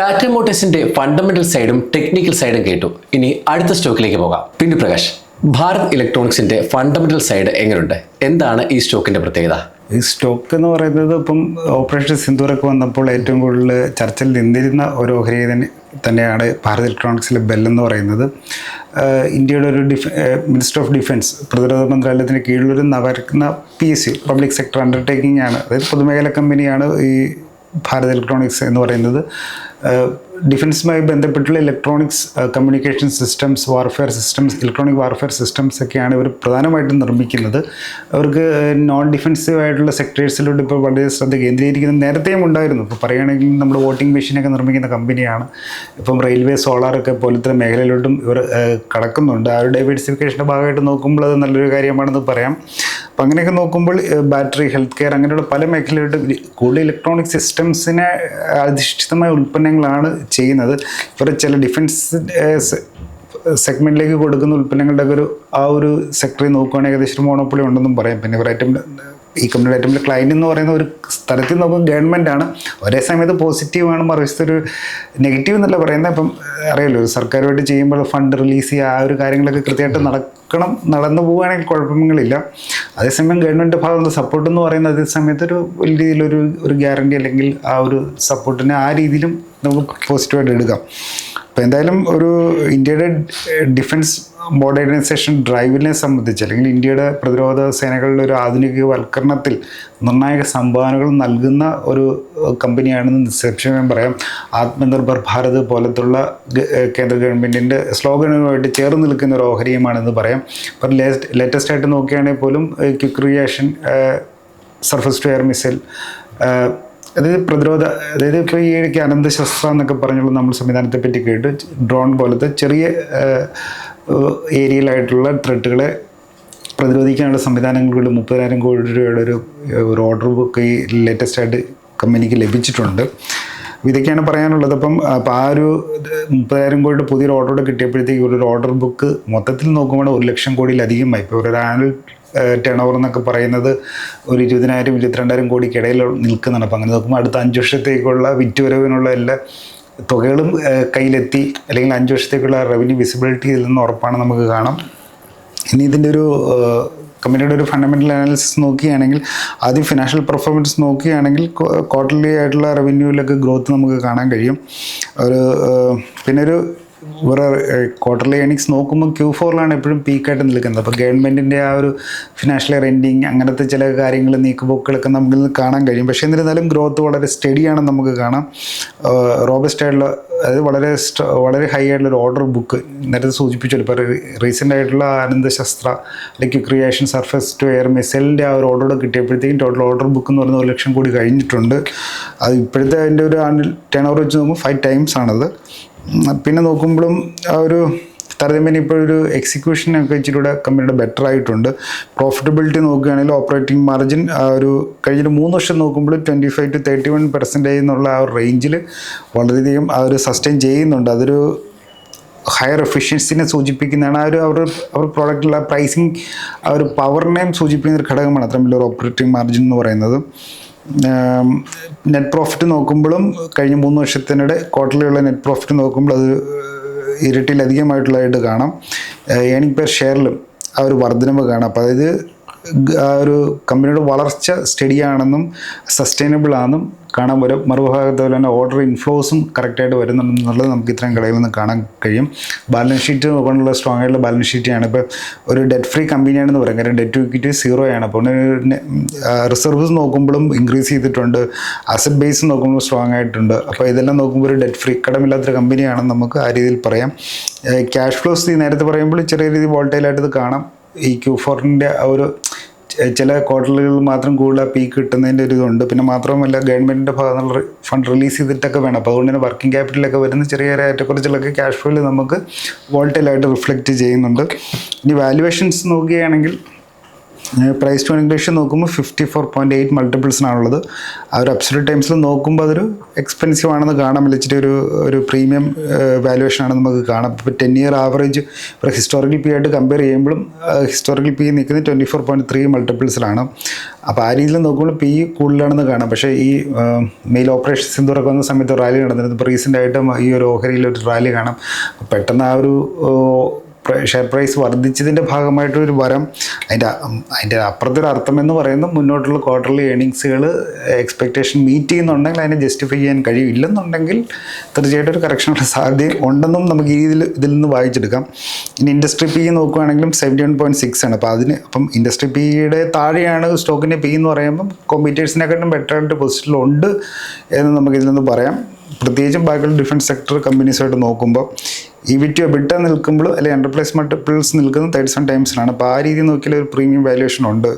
ടാറ്റ മോട്ടേഴ്സിന്റെ ഫണ്ടമെന്റൽ സൈഡും ടെക്നിക്കൽ സൈഡും കേട്ടു. ഇനി അടുത്ത സ്റ്റോക്കിലേക്ക് പോകാം. പിന്നെ പ്രകാശ് ഭാരത് ഇലക്ട്രോണിക്സിന്റെ ഫണ്ടമെന്റൽ സൈഡ് എങ്ങനെയുണ്ട് എന്താണ് ഈ സ്റ്റോക്കിന്റെ പ്രത്യേകത? ഈ സ്റ്റോക്ക് എന്ന് പറയുന്നത് ഇപ്പം ഓപ്പറേഷൻ സിന്ദൂറൊക്കെ വന്നപ്പോൾ ഏറ്റവും കൂടുതൽ ചർച്ചയിൽ നിന്നിരുന്ന ഒരു ഓഹരി തന്നെ തന്നെയാണ് ഭാരത് ഇലക്ട്രോണിക്സിലെ ബെൽ എന്ന് പറയുന്നത്. ഇന്ത്യയുടെ ഒരു ഡിഫ മിനിസ്റ്റർ ഓഫ് ഡിഫൻസ് പ്രതിരോധ മന്ത്രാലയത്തിന് കീഴിലൊരു Navratna P S C public sector undertaking ആണ്. അതായത് പൊതുമേഖല കമ്പനിയാണ് ഈ ഭാരത് ഇലക്ട്രോണിക്സ് എന്ന് പറയുന്നത്. ഡിഫൻസുമായി ബന്ധപ്പെട്ടുള്ള electronics communication systems warfare systems electronic warfare systems ഒക്കെയാണ് ഇവർ പ്രധാനമായിട്ടും നിർമ്മിക്കുന്നത്. അവർക്ക് നോൺ ഡിഫൻസീവ് ആയിട്ടുള്ള സെക്ടേഴ്സിലോട്ട് ഇപ്പോൾ വളരെ ശ്രദ്ധ കേന്ദ്രീകരിക്കുന്നത് നേരത്തെയും ഉണ്ടായിരുന്നു. ഇപ്പോൾ പറയുകയാണെങ്കിൽ നമ്മൾ വോട്ടിംഗ് മെഷീനൊക്കെ നിർമ്മിക്കുന്ന കമ്പനിയാണ്. ഇപ്പം റെയിൽവേ സോളാറൊക്കെ പോലത്തെ മേഖലയിലോട്ടും ഇവർ കടക്കുന്നുണ്ട്. ആ ഒരു ഡൈവേഴ്സിഫിക്കേഷന്റെ ഭാഗമായിട്ട് നോക്കുമ്പോൾ അത് നല്ലൊരു കാര്യമാണെന്ന് പറയാം. അപ്പം അങ്ങനെയൊക്കെ നോക്കുമ്പോൾ ബാറ്ററി ഹെൽത്ത് കെയർ അങ്ങനെയുള്ള പല മേഖലയിലോട്ടും കൂടുതൽ ഇലക്ട്രോണിക് സിസ്റ്റംസിനെ അധിഷ്ഠിതമായ ഉൽപ്പന്നങ്ങളാണ് ചെയ്യുന്നത്. ഇവർ ചില ഡിഫൻസ് സെഗ്മെന്റിലേക്ക് കൊടുക്കുന്ന ഉൽപ്പന്നങ്ങളുടെ ഒരു ആ ഒരു സെക്ടറിൽ നോക്കുകയാണെങ്കിൽ ഏകദേശം മോണോപ്പൊളി ഉണ്ടെന്നും പറയാം. പിന്നെ ഇവർ ഏറ്റവും ഈ കമ്പനിയുടെ ഏറ്റവും വലിയ ക്ലയന്റ് എന്ന് പറയുന്ന ഒരു സ്ഥലത്തിൽ നോക്കുമ്പോൾ ഗവൺമെന്റ് ആണ്. ഒരേ സമയത്ത് പോസിറ്റീവാണ് മറിച്ച് ഒരു നെഗറ്റീവ് എന്നല്ല പറയുന്നത്. ഇപ്പം അറിയാലോ സർക്കാരുമായിട്ട് ചെയ്യുമ്പോൾ ഫണ്ട് റിലീസ് ചെയ്യുക ആ ഒരു കാര്യങ്ങളൊക്കെ കൃത്യമായിട്ട് നടക്കണം നടന്നു പോവുകയാണെങ്കിൽ കുഴപ്പങ്ങളില്ല അതേസമയം ഗവൺമെന്റ് ഭാഗത്തുള്ള സപ്പോർട്ട് എന്ന് പറയുന്നത് അതേ സമയത്ത് ഒരു വലിയ രീതിയിലൊരു ഒരു ഗ്യാരണ്ടി അല്ലെങ്കിൽ ആ ഒരു സപ്പോർട്ടിനെ ആ രീതിയിലും നമുക്ക് പോസിറ്റീവായിട്ട് എടുക്കാം. അപ്പോൾ എന്തായാലും ഒരു ഇന്ത്യയുടെ ഡിഫൻസ് മോഡേണൈസേഷൻ ഡ്രൈവിനെ സംബന്ധിച്ച് അല്ലെങ്കിൽ ഇന്ത്യയുടെ പ്രതിരോധ സേനകളുടെ ഒരു ആധുനികവൽക്കരണത്തിൽ നിർണായക സംഭാവനകൾ നൽകുന്ന ഒരു കമ്പനിയാണെന്ന് നിസ്സംശയം പറയാം. ആത്മനിർഭർ ഭാരത് പോലത്തുള്ള കേന്ദ്ര ഗവൺമെന്റിന്റെ സ്ലോഗനുമായിട്ട് ചേർന്ന് നിൽക്കുന്ന ഒരു ഓഹരിയുമാണെന്ന് പറയാം. ഇപ്പം ലേറ്റസ്റ്റ് ആയിട്ട് നോക്കുകയാണെങ്കിൽ പോലും quick reaction surface to air missile അതായത് പ്രതിരോധ അതായത് ഇപ്പോൾ ഈ ഇടയ്ക്ക് അനന്ത ശസ്ത്ര എന്നൊക്കെ പറഞ്ഞുള്ള നമ്മൾ സംവിധാനത്തെ പറ്റി കേട്ട്. ഡ്രോൺ പോലത്തെ ചെറിയ ഏരിയയിലായിട്ടുള്ള ത്രെഡുകളെ പ്രതിരോധിക്കാനുള്ള സംവിധാനങ്ങൾ കൂടി മുപ്പതിനായിരം കോടി രൂപയുടെ ഒരു ഒരു ഓർഡർ ബുക്ക് ഈ ലേറ്റസ്റ്റ് ആയിട്ട് കമ്പനിക്ക് ലഭിച്ചിട്ടുണ്ട്. ഇതൊക്കെയാണ് പറയാനുള്ളത്. അപ്പം അപ്പോൾ ആ ഒരു മുപ്പതിനായിരം കോടിയുടെ പുതിയൊരു ഓർഡർ കിട്ടിയപ്പോഴത്തേക്ക് ഒരു ഓർഡർ ബുക്ക് മൊത്തത്തിൽ നോക്കുമ്പോൾ ഒരു ലക്ഷം കോടിയിലധികമായി. ഇപ്പോൾ ഒരു ആനുവൽ ടേൺ ഓവർ എന്നൊക്കെ പറയുന്നത് ഒരു ഇരുപതിനായിരം ഇരുപത്തിരണ്ടായിരം കോടിക്കിടയിൽ നിൽക്കുന്നതാണ് അപ്പം അങ്ങനെ നോക്കുമ്പോൾ അടുത്ത അഞ്ച് വർഷത്തേക്കുള്ള വിറ്റുവരവിനുള്ള എല്ലാ തുകകളും കയ്യിലെത്തി. അല്ലെങ്കിൽ അഞ്ച് വർഷത്തേക്കുള്ള റവന്യൂ വിസിബിലിറ്റി ഇതിൽ നിന്ന് ഉറപ്പാണ് നമുക്ക് കാണാം. ഇനി ഇതിന്റെ ഒരു കമ്പനിയുടെ ഒരു ഫണ്ടമെന്റൽ അനാലിസിസ് നോക്കുകയാണെങ്കിൽ ആദ്യം ഫിനാൻഷ്യൽ പെർഫോമൻസ് നോക്കുകയാണെങ്കിൽ ക്വാർട്ടർലി ആയിട്ടുള്ള റവന്യൂവിലൊക്കെ ഗ്രോത്ത് നമുക്ക് കാണാൻ കഴിയും. ഒരു പിന്നെ ഒരു വേറെ ക്വാർട്ടർലി ഏണിങ്സ് നോക്കുമ്പോൾ ക്യൂ ഫോറിലാണ് എപ്പോഴും പീക്കായിട്ട് നിൽക്കുന്നത്. അപ്പോൾ ഗവൺമെന്റിന്റെ ആ ഒരു ഫിനാൻഷ്യൽ റെൻഡിങ് അങ്ങനത്തെ ചില കാര്യങ്ങൾ നീക്കുപോക്കുകളൊക്കെ നമുക്ക് കാണാൻ കഴിയും. പക്ഷേ എന്നിരുന്നാലും ഗ്രോത്ത് വളരെ സ്റ്റഡിയാണെന്ന് നമുക്ക് കാണാം. റോബസ്റ്റ് ആയിട്ടുള്ള അതായത് വളരെ വളരെ ഹൈ ആയിട്ടുള്ള ഒരു ഓർഡർ ബുക്ക് നേരത്തെ സൂചിപ്പിച്ചല്ലോ. ഇപ്പോൾ റീസെന്റ് ആയിട്ടുള്ള ആനന്ദശസ്ത്ര അല്ലെങ്കിൽ ക്രിയേഷൻ സർഫസ് ടു എയർ മിസൈലിന്റെ ആ ഒരു ഓർഡർ കിട്ടിയപ്പോഴത്തേക്കും ടോട്ടൽ ഓർഡർ ബുക്ക് എന്ന് പറയുന്നത് ഒരു ലക്ഷം കോടി കഴിഞ്ഞിട്ടുണ്ട്. അത് ഇപ്പോഴത്തെ അതിന്റെ ഒരു ടേൺ ഓവർ വെച്ച് നോക്കുമ്പോൾ ഫൈവ് ടൈംസ് ആണത്. പിന്നെ നോക്കുമ്പോഴും ആ ഒരു താരതമ്യേന ഇപ്പോഴൊരു എക്സിക്യൂഷനൊക്കെ ഇച്ചിരി കൂടെ കമ്പനിയുടെ ബെറ്റർ ആയിട്ടുണ്ട്. പ്രോഫിറ്റബിലിറ്റി നോക്കുകയാണെങ്കിൽ ഓപ്പറേറ്റിംഗ് മാർജിൻ ആ ഒരു കഴിഞ്ഞ മൂന്ന് വർഷം നോക്കുമ്പോൾ twenty five to thirty one percentage എന്നുള്ള ആ ഒരു റേഞ്ചിൽ വളരെയധികം ആ ഒരു സസ്റ്റെയിൻ ചെയ്യുന്നുണ്ട്. അതൊരു ഹയർ എഫിഷ്യൻസിനെ സൂചിപ്പിക്കുന്നതാണ്. ആ ഒരു അവർ അവർ പ്രോഡക്റ്റിലുള്ള പ്രൈസിങ് ആ ഒരു പവറിനെയും സൂചിപ്പിക്കുന്ന ഒരു ഘടകമാണ് അത്ര വലിയൊരു ഓപ്പറേറ്റിംഗ് മാർജിൻ എന്ന് പറയുന്നത്. നെറ്റ് പ്രോഫിറ്റ് നോക്കുമ്പോഴും കഴിഞ്ഞ മൂന്ന് വർഷത്തിനിടെ ക്വാർട്ടർലിയുള്ള നെറ്റ് പ്രോഫിറ്റ് നോക്കുമ്പോൾ അത് ഇരട്ടിയിലധികമായിട്ടുള്ളതായിട്ട് കാണാം. ഏണിംഗ് പെർ ഷെയറിലും ആ ഒരു വർധനവ് കാണാം. അപ്പോൾ അതായത് ഒരു കമ്പനിയുടെ വളർച്ച സ്റ്റഡി ആണെന്നും സസ്റ്റൈനബിൾ ആണെന്നും കാണാൻ വരും. മറുഭാഗത്ത് തന്നെ ഓർഡർ ഇൻഫ്ലോസും കറക്റ്റായിട്ട് വരുന്നുണ്ടെന്നുള്ളത് നമുക്ക് ഇത്രയും കളിയിൽ നിന്ന് കാണാൻ കഴിയും. ബാലൻസ് ഷീറ്റ് നോക്കാനുള്ള സ്ട്രോങ് ആയിട്ടുള്ള ബാലൻസ് ഷീറ്റാണ് ഇപ്പോൾ ഒരു ഡെറ്റ് ഫ്രീ കമ്പനിയാണെന്ന് പറയാം. കാരണം ഡെറ്റ് ടു ഇക്വിറ്റി സീറോ ആണ്. അപ്പോൾ റിസർവ്സ് നോക്കുമ്പോഴും ഇൻക്രീസ് ചെയ്തിട്ടുണ്ട്. അസറ്റ് ബേസ് നോക്കുമ്പോൾ സ്ട്രോങ് ആയിട്ടുണ്ട്. അപ്പോൾ ഇതെല്ലാം നോക്കുമ്പോൾ ഒരു ഡെറ്റ് ഫ്രീ കടമില്ലാത്തൊരു കമ്പനിയാണെന്ന് നമുക്ക് ആ രീതിയിൽ പറയാം. ക്യാഷ് ഫ്ലോസ് നേരത്തെ പറയുമ്പോൾ ചെറിയ രീതിയിൽ വോൾട്ടൈലായിട്ട് ഇത് കാണാം. ഈ ക്യൂ ഫോറിന്റെ ഒരു ചില ക്വാർട്ടറുകളിൽ മാത്രം കൂടുതൽ പീക്ക് കിട്ടുന്നതിന്റെ ഒരു ഇതുണ്ട്. പിന്നെ മാത്രമല്ല ഗവൺമെന്റിന്റെ ഭാഗത്തുള്ള ഫണ്ട് റിലീസ് ചെയ്തിട്ടൊക്കെ വേണം. അപ്പോൾ അതുകൊണ്ട് തന്നെ വർക്കിംഗ് ക്യാപിറ്റലൊക്കെ വരുന്ന ചെറിയ ചെറിയ ഏറ്റക്കുറച്ചിലൊക്കെ ക്യാഷ് ഫ്ലോയിൽ നമുക്ക് വോൾട്ടൈലായിട്ട് റിഫ്ലക്റ്റ് ചെയ്യുന്നുണ്ട്. ഇനി വാല്യുവേഷൻസ് നോക്കുകയാണെങ്കിൽ പ്രൈസ് ടു റേഷ്യോ നോക്കുമ്പോൾ ഫിഫ്റ്റി ഫോർ പോയിന്റ് എയ്റ്റ് മൾട്ടിപ്പിൾസിനാണുള്ളത് ആ ഒരു ടൈംസിൽ നോക്കുമ്പോൾ അതൊരു എക്സ്പെൻസീവ് ആണെന്ന് കാണാൻ വിളിച്ചിട്ട് ഒരു ഒരു പ്രീമിയം വാല്യുവേഷൻ ആണെന്ന് നമുക്ക് കാണാം. ഇപ്പോൾ ടെൻ ഇയർ ആവറേജ് ഇപ്പോൾ ഹിസ്റ്റോറിക്കൽ പി ആയിട്ട് കമ്പയർ ചെയ്യുമ്പോഴും ഹിസ്റ്റോറിക്കൽ പി നിൽക്കുന്നത് ട്വന്റി ഫോർ പോയിന്റ് ത്രീ മൾട്ടിപ്പിൾസിലാണ് അപ്പോൾ ആ രീതിയിൽ നോക്കുമ്പോൾ പി കൂടുതലാണെന്ന് കാണാം. പക്ഷേ ഈ മെയിൽ ഓപ്പറേഷൻ സിന്ധുറൊക്കെ സമയത്ത് റാലി നടന്നിരുന്നു. ഇപ്പോൾ റീസെന്റ് ആയിട്ട് ഈ ഒരു ഓഹരിയിൽ ഒരു റാലി കാണാം പെട്ടെന്ന് ആ ഒരു ഷെയർ പ്രൈസ് വർദ്ധിച്ചതിന്റെ ഭാഗമായിട്ടൊരു വരം. അതിന്റെ അതിന്റെ അപ്പുറത്തൊരു അർത്ഥം എന്ന് പറയുന്നത് മുന്നോട്ടുള്ള ക്വാർട്ടർലി ഏണിങ്സുകൾ എക്സ്പെക്റ്റേഷൻ മീറ്റ് ചെയ്യുന്നുണ്ടെങ്കിൽ അതിനെ ജസ്റ്റിഫൈ ചെയ്യാൻ കഴിയില്ലെന്നുണ്ടെങ്കിൽ തീർച്ചയായിട്ടും ഒരു കറക്ഷനുള്ള സാധ്യത ഉണ്ടെന്നും നമുക്ക് ഈ ഇതിൽ നിന്ന് വായിച്ചെടുക്കാം. ഇനി ഇൻഡസ്ട്രി പി നോക്കുകയാണെങ്കിലും സെവന്റി വൺ പോയിന്റ് സിക്സ് ആണ്. അപ്പോൾ അതിന് അപ്പം ഇൻഡസ്ട്രി പിയുടെ താഴെയാണ് സ്റ്റോക്കിന്റെ പി എന്ന് പറയുമ്പം കോമ്പറ്റേഴ്സിനെക്കാട്ടും ബെറ്റർ ആയിട്ട് പൊസിഷനിലുണ്ട് എന്ന് നമുക്ക് ഇതിൽ നിന്ന് പറയാം. പ്രത്യേകിച്ചും ബാക്കിയുള്ള ഡിഫറെന്റ് സെക്ടർ കമ്പനീസായിട്ട് നോക്കുമ്പോൾ ഈ വിറ്റ് ബിട്ട നിൽക്കുമ്പോൾ അല്ലെങ്കിൽ എന്റർപ്രൈസ് മൾട്ടിപ്പിൾസ് നിൽക്കുന്നത് തേർട്ടി സെവൻ ടൈംസിലാണ് അപ്പോൾ ആ രീതി നോക്കിയാൽ ഒരു പ്രീമിയം വാല്യുവേഷൻ ഉണ്ട്.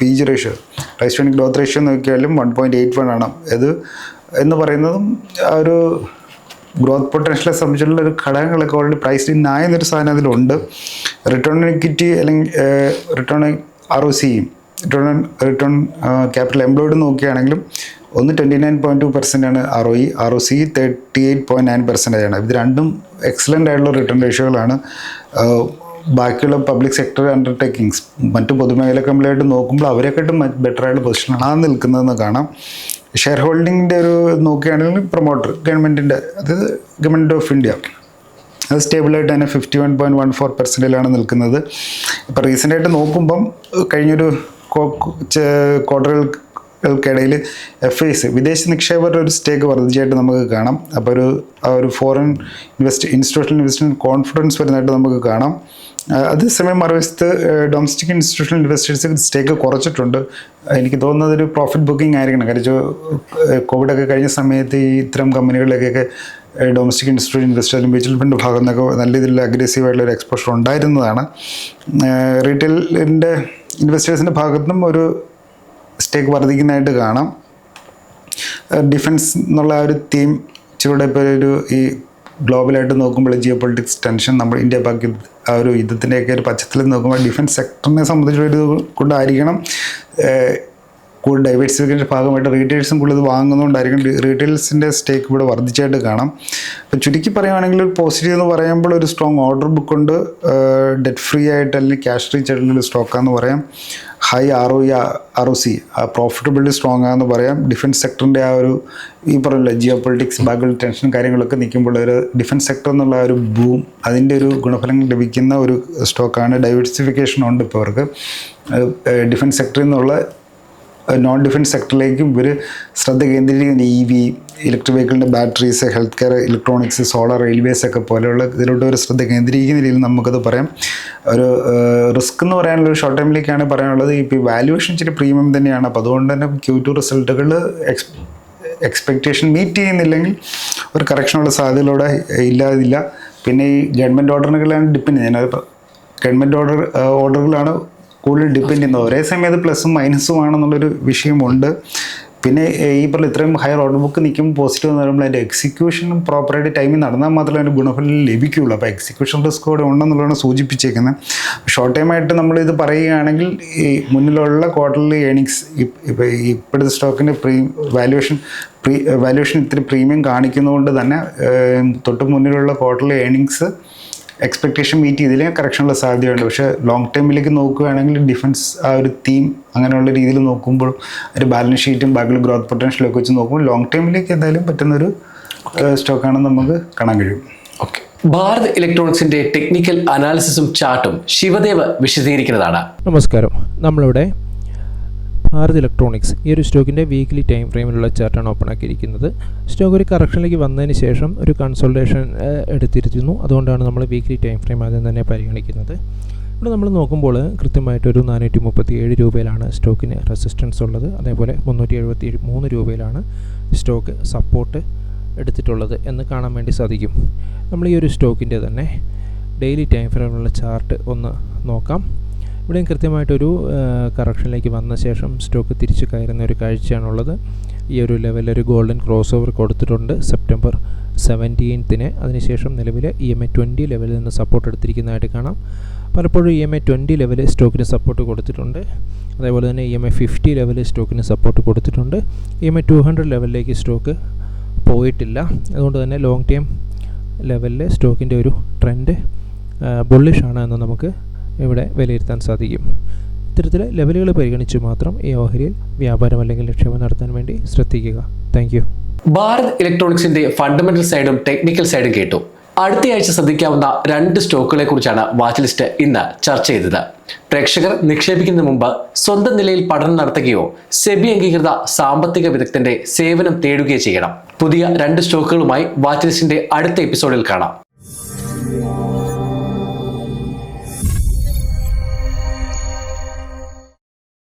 P G ratio price growth ratio നോക്കിയാലും വൺ പോയിന്റ് എയ്റ്റ് വൺ ആണ്. ഇത് എന്ന് പറയുന്നതും ആ ഒരു ഗ്രോത്ത് പൊട്ടൻഷ്യലെ സംബന്ധിച്ചുള്ള ഒരു ഘടകങ്ങളൊക്കെ ഓൾറെഡി പ്രൈസ് ഇൻ ആയെന്നൊരു സാധനം അതിലുണ്ട്. റിട്ടേൺ ഇക്വിറ്റി അല്ലെങ്കിൽ റിട്ടേൺ ആർ ഒ സിയും റിട്ടേൺ റിട്ടേൺ ക്യാപിറ്റൽ എംപ്ലോയിഡ് നോക്കുകയാണെങ്കിലും ഒന്ന് twenty nine point two percent ആണ് R O E R O C thirty eight point nine percentage ആണ്. ഇത് രണ്ടും എക്സലന്റ് ആയിട്ടുള്ള റിട്ടേൺ റേഷ്യോകളാണ് ബാക്കിയുള്ള പബ്ലിക് സെക്ടർ അണ്ടർടേക്കിങ്സ് മറ്റ് പൊതുമേഖല കമ്പനിയായിട്ട് നോക്കുമ്പോൾ അവരെക്കാട്ടും ബെറ്റർ ആയിട്ടുള്ള പൊസിഷനാണ് ആ നിൽക്കുന്നതെന്ന് കാണാം. ഷെയർ ഹോൾഡിങ്ങിന്റെ ഒരു നോക്കുകയാണെങ്കിൽ പ്രൊമോട്ടർ ഗവൺമെന്റിന്റെ അതായത് ഗവൺമെന്റ് ഓഫ് ഇന്ത്യ അത് സ്റ്റേബിളായിട്ട് തന്നെ fifty one point one four പെർസെന്റിലാണ് നിൽക്കുന്നത്. ഇപ്പോൾ റീസെന്റായിട്ട് നോക്കുമ്പം കഴിഞ്ഞൊരു ക്വാർട്ടറുകൾക്കിടയിൽ എഫ് ഐസ് വിദേശ നിക്ഷേപകരുടെ ഒരു സ്റ്റേക്ക് വർദ്ധിച്ചായിട്ട് നമുക്ക് കാണാം. അപ്പോൾ ഒരു ഒരു foreign invest institutional investment confidence വരുന്നതായിട്ട് നമുക്ക് കാണാം. അതേസമയം മറുവശത്ത് ഡൊമസ്റ്റിക് ഇൻസ്റ്റിറ്റ്യൂഷണൽ ഇൻവെസ്റ്റേഴ്സ് സ്റ്റേക്ക് കുറച്ചിട്ടുണ്ട്. എനിക്ക് തോന്നുന്നത് ഒരു പ്രോഫിറ്റ് ബുക്കിംഗ് ആയിരിക്കണം. കാര്യം കോവിഡൊക്കെ കഴിഞ്ഞ സമയത്ത് ഈ ഇത്തരം കമ്പനികളിലേക്കൊക്കെ domestic institute investor mutual fund ഭാഗം നല്ല രീതിയിൽ അഗ്രസീവായിട്ടുള്ള ഒരു എക്സ്പോഷർ ഉണ്ടായിരുന്നതാണ്. റീറ്റെയിലിന്റെ ഇൻവെസ്റ്റേഴ്സിന്റെ ഭാഗത്തുനിന്നും ഒരു സ്റ്റേക്ക് വർദ്ധിക്കുന്നതായിട്ട് കാണാം. ഡിഫൻസ് എന്നുള്ള ആ ഒരു തീം ചൂടെ ഇപ്പോൾ ഒരു ഈ ഗ്ലോബലായിട്ട് നോക്കുമ്പോൾ ജിയോ പൊളിറ്റിക്സ് ടെൻഷൻ നമ്മൾ ഇന്ത്യ ബാക്കി ആ ഒരു യുദ്ധത്തിന്റെയൊക്കെ ഒരു പശ്ചാത്തലത്തിൽ നോക്കുമ്പോൾ ഡിഫൻസ് സെക്ടറിനെ സംബന്ധിച്ചൊരു കൊണ്ടായിരിക്കണം ഏഹ്, കൂടുതൽ ഡൈവേഴ്സിഫിക്കേഷന്റെ ഭാഗമായിട്ട് റീറ്റെയിൽസും കൂടുതൽ വാങ്ങുന്നതുകൊണ്ടായിരിക്കും റീറ്റെയിൽസിന്റെ സ്റ്റേക്ക് ഇവിടെ വർദ്ധിച്ചായിട്ട് കാണാം. അപ്പോൾ ചുരുക്കി പറയുകയാണെങ്കിൽ ഒരു പോസിറ്റീവ് എന്ന് പറയുമ്പോൾ ഒരു സ്ട്രോങ് ഓർഡർ ബുക്ക് ഉണ്ട്. ഡെറ്റ് ഫ്രീ ആയിട്ട് അല്ലെങ്കിൽ ക്യാഷ് റീച്ച് ആയിട്ടുള്ള സ്റ്റോക്കാന്ന് പറയാം. High R O R O C profitability strong ആണെന്ന് പറയാം. ഡിഫൻസ് സെക്ടറിന്റെ ആ ഒരു ഈ പറഞ്ഞില്ല ജിയോ പൊളിറ്റിക്സ് ബാഗുകൾ ടെൻഷൻ കാര്യങ്ങളൊക്കെ നിൽക്കുമ്പോൾ ഒരു ഡിഫൻസ് സെക്ടർ എന്നുള്ള ഒരു ബൂം അതിന്റെ ഒരു ഗുണഫലങ്ങൾ ലഭിക്കുന്ന ഒരു സ്റ്റോക്കാണ് ഡൈവേഴ്സിഫിക്കേഷൻ ഉണ്ട് ഇപ്പോൾ അവർക്ക്. ഡിഫൻസ് സെക്ടറിൽ നിന്നുള്ള നോൺ ഡിഫൻസ് സെക്ടറിലേക്കും ഇവർ ശ്രദ്ധ കേന്ദ്രീകരിക്കുന്ന. E V electric വെഹിക്കിളിന്റെ batteries health care electronics solar railways ഒക്കെ പോലെയുള്ള ഇതിലോട്ട് ഒരു ശ്രദ്ധ കേന്ദ്രീകരിക്കുന്ന രീതിയിൽ നമുക്കത് പറയാം. ഒരു റിസ്ക് എന്ന് പറയാനുള്ള ഒരു ഷോർട്ട് ടൈമിലേക്കാണ് പറയാനുള്ളത്. ഇപ്പോൾ വാല്യുവേഷൻ ഇച്ചിരി പ്രീമിയം തന്നെയാണ്. അപ്പോൾ അതുകൊണ്ട് തന്നെ ക്യൂ ടു റിസൾട്ടുകൾ എക്സ് എക്സ്പെക്റ്റേഷൻ മീറ്റ് ചെയ്യുന്നില്ലെങ്കിൽ ഒരു കറക്ഷനുള്ള സാധ്യതയിലൂടെ ഇല്ലാതില്ല. പിന്നെ ഈ ഗവൺമെന്റ് ഓർഡറുകളാണ് ഡിപ്പെൻഡ് ചെയ്യുന്നത് ഗവൺമെന്റ് ഓർഡർ ഓർഡറുകളാണ് കൂടുതൽ ഡിപ്പെൻഡ് ചെയ്യുന്നത്. ഒരേ സമയത്ത് പ്ലസും മൈനസും ആണെന്നുള്ളൊരു വിഷയമുണ്ട്. പിന്നെ ഈ പറഞ്ഞ ഇത്രയും ഹയർ ഓർഡർ ബുക്ക് നിൽക്കുമ്പോൾ പോസിറ്റീവ് എന്ന് പറയുമ്പോൾ അതിന്റെ എക്സിക്യൂഷനും പ്രോപ്പറായിട്ട് ടൈമിൽ നടന്നാൽ മാത്രമേ അതിന്റെ ഗുണഫലം ലഭിക്കുകയുള്ളൂ. അപ്പോൾ എക്സിക്യൂഷൻ റിസ്ക് കൂടെ ഉണ്ടെന്നുള്ളതാണ് സൂചിപ്പിച്ചേക്കുന്നത്. ഷോർട്ട് ടൈമായിട്ട് നമ്മളിത് പറയുകയാണെങ്കിൽ ഈ മുന്നിലുള്ള ക്വാർട്ടർലി ഏണിങ്സ് ഇപ്പോൾ ഇപ്പോഴത്തെ സ്റ്റോക്കിന്റെ പ്രീ വാല്യുവേഷൻ പ്രീ വാല്യുവേഷൻ ഇത്തിരി പ്രീമിയം കാണിക്കുന്നതുകൊണ്ട് തന്നെ തൊട്ട് മുന്നിലുള്ള ക്വാർട്ടർലി ഏണിങ്സ് എക്സ്പെക്ടേഷൻ മീറ്റ് ചെയ്തില്ല കറക്ഷനുള്ള സാധ്യതയുണ്ട്. പക്ഷേ ലോങ് ടേമിലേക്ക് നോക്കുകയാണെങ്കിൽ ഡിഫൻസ് ആ ഒരു തീം അങ്ങനെയുള്ള രീതിയിൽ നോക്കുമ്പോൾ ഒരു ബാലൻസ് ഷീറ്റും ബാക്കിയുള്ള ഗ്രോത്ത് പൊട്ടൻഷ്യലും ഒക്കെ വെച്ച് നോക്കുമ്പോൾ ലോങ് ടേമിലേക്ക് എന്തായാലും പറ്റുന്നൊരു സ്റ്റോക്കാണെന്ന് നമുക്ക് കാണാൻ കഴിയും. ഓക്കെ ഭാരത് ഇലക്ട്രോണിക്സിന്റെ ടെക്നിക്കൽ അനാലിസിസും ചാർട്ടും ശിവദേവ് വിശദീകരിക്കുന്നതാണ്. നമസ്കാരം. നമ്മളിവിടെ ഭാരത് ഇലക്ട്രോണിക്സ് ഈ ഒരു സ്റ്റോക്കിന്റെ വീക്ക്ലി ടൈം ഫ്രെയിമിലുള്ള ചാർട്ടാണ് ഓപ്പൺ ആക്കിയിരിക്കുന്നത്. സ്റ്റോക്ക് ഒരു കറക്ഷനിലേക്ക് വന്നതിന് ശേഷം ഒരു കൺസൾട്ടേഷൻ എടുത്തിരുന്നു അതുകൊണ്ടാണ് നമ്മൾ വീക്ക്ലി ടൈം ഫ്രെയിം ആദ്യം തന്നെ പരിഗണിക്കുന്നത്. ഇവിടെ നമ്മൾ നോക്കുമ്പോൾ കൃത്യമായിട്ടൊരു നാനൂറ്റി മുപ്പത്തി ഏഴ് രൂപയിലാണ് സ്റ്റോക്കിന് റെസിസ്റ്റൻസ് ഉള്ളത്. അതേപോലെ മുന്നൂറ്റി എഴുപത്തി മൂന്ന് രൂപയിലാണ് സ്റ്റോക്ക് സപ്പോർട്ട് എടുത്തിട്ടുള്ളത് എന്ന് കാണാൻ വേണ്ടി സാധിക്കും. നമ്മൾ ഈ ഒരു സ്റ്റോക്കിന്റെ തന്നെ ഡെയിലി ടൈം ഫ്രെയിമിലുള്ള ചാർട്ട് ഒന്ന് നോക്കാം. ഇവിടെയും കൃത്യമായിട്ടൊരു കറക്ഷനിലേക്ക് വന്ന ശേഷം സ്റ്റോക്ക് തിരിച്ചു കയറുന്ന ഒരു കാഴ്ചയാണുള്ളത്. ഈ ഒരു ലെവലിൽ ഒരു ഗോൾഡൻ ക്രോസ് ഓവർ കൊടുത്തിട്ടുണ്ട് സെപ്റ്റംബർ സെവന്റീൻത്തിന് അതിനുശേഷം നിലവിൽ ഇ എം എ ട്വന്റി ലെവലിൽ നിന്ന് സപ്പോർട്ട് എടുത്തിരിക്കുന്നതായിട്ട് കാണാം. പലപ്പോഴും E M A twenty level സ്റ്റോക്കിന് support കൊടുത്തിട്ടുണ്ട്. അതേപോലെ തന്നെ E M A fifty level സ്റ്റോക്കിന് support കൊടുത്തിട്ടുണ്ട്. E M A two hundred ലെവലിലേക്ക് സ്റ്റോക്ക് പോയിട്ടില്ല. അതുകൊണ്ട് തന്നെ ലോങ് ടൈം ലെവലിൽ സ്റ്റോക്കിന്റെ ഒരു ട്രെൻഡ് ബുള്ളിഷാണ് എന്ന് നമുക്ക് ഇവിടെ വിലയിരുത്താൻ സാധിക്കും. ഇത്തരത്തിലെ ലെവലുകൾ പരിഗണിച്ച് മാത്രം ഈ ഓഹരിയിൽ വ്യാപാരം അല്ലെങ്കിൽ നിക്ഷേപം നടത്താൻ വേണ്ടി ശ്രദ്ധിക്കുക. താങ്ക് ഭാരത് ഇലക്ട്രോണിക്സിന്റെ ഫണ്ടമെന്റൽ സൈഡും ടെക്നിക്കൽ സൈഡും കേട്ടു. അടുത്തയാഴ്ച ശ്രദ്ധിക്കാവുന്ന രണ്ട് സ്റ്റോക്കുകളെ കുറിച്ചാണ് വാച്ച് ലിസ്റ്റ് ഇന്ന് ചർച്ച ചെയ്തത്. പ്രേക്ഷകർ നിക്ഷേപിക്കുന്ന മുമ്പ് സ്വന്തം നിലയിൽ പഠനം നടത്തുകയോ സെബി അംഗീകൃത സാമ്പത്തിക വിദഗ്ധന്റെ സേവനം തേടുകയോ ചെയ്യണം. പുതിയ രണ്ട് സ്റ്റോക്കുകളുമായി വാച്ച് ലിസ്റ്റിന്റെ അടുത്ത എപ്പിസോഡിൽ കാണാം.